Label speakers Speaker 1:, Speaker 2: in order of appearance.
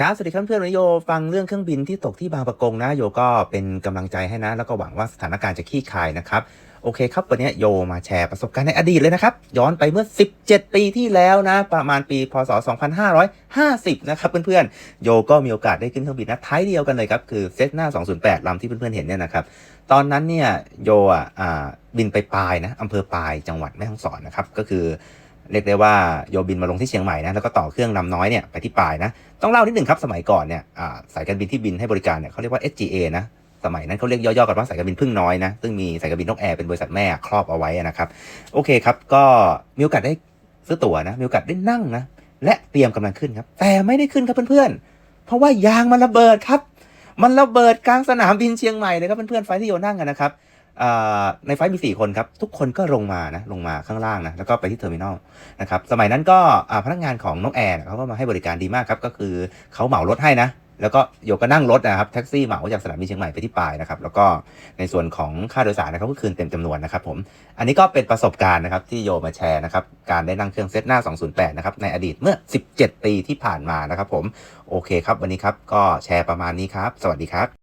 Speaker 1: ครับสวัสดีครับเพื่อนวันนี้โยฟังเรื่องเครื่องบินที่ตกที่บางปะกงนะโยก็เป็นกำลังใจให้นะ แล้วก็หวังว่าสถานการณ์จะคลี่คลายนะครับโอเคครับวันนี้โยมาแชร์ประสบการณ์ในอดีตเลยนะครับ ย้อนไปเมื่อ 17 ปีที่แล้วนะ ประมาณปีพศ 2550 นะครับเพื่อนๆ โยก็มีโอกาสได้ขึ้นเครื่องบินนะท้ายเดียวกันเลยครับ คือเซ n a 208 ลำที่เพื่อนๆ เห็นเนี่ยนะครับ ตอนนั้นเนี่ยโยอะอ่าบินไปปลายนะอำเภอปลายจังหวัดแม่ฮ่องสอนนะครับ ก็คือ เรียกได้ว่าโยบินมาลงที่เชียงใหม่นะแล้วก็ต่อเครื่องลำน้อยเนี่ยไปที่ปลายนะต้องเล่านิดหนึ่งครับสมัยก่อนเนี่ยสายการบินที่บินให้บริการเนี่ยเขาเรียกว่า SGA นะสมัยนั้นเขาเรียกย่อๆกันว่าสายการบินพึ่งน้อยนะซึ่งมีสายการบินนกแอร์เป็นบริษัทแม่ครอบเอาไว้นะครับโอเคครับก็มีโอกาสได้ซื้อตั๋วนะมีโอกาสได้นั่งนะและเตรียมกำลังขึ้นครับ แต่ไม่ได้ขึ้นครับเพื่อนๆ เพราะว่ายางมันระเบิดครับ มันระเบิดกลางสนามบินเชียงใหม่เลยครับเพื่อนๆไฟที่โยนั่งกันนะครับ ในไฟล์มี 4 คนครับ ทุกคนก็ลงมานะลงมาข้างล่างนะแล้วก็ไปที่เทอร์มินอลนะครับสมัยนั้นก็พนักงานของนกแอร์เขาก็มาให้บริการดีมากครับ ก็คือเขาเหมารถให้นะ แล้วก็โยก็นั่งรถนะครับแท็กซี่เหมาจากสนามบินเชียงใหม่ไปที่ปายนะครับแล้วก็ในส่วนของค่าโดยสารนะครับก็คืนเต็มจำนวนนะครับผมอันนี้ก็เป็นประสบการณ์นะครับที่โยมาแชร์นะครับการได้นั่งเครื่องเซตหน้า 208 นะครับในอดีตเมื่อ 17 ปีที่ผ่านมานะครับผมโอเคครับวันนี้ครับก็แชร์ประมาณนี้ครับ สวัสดีครับ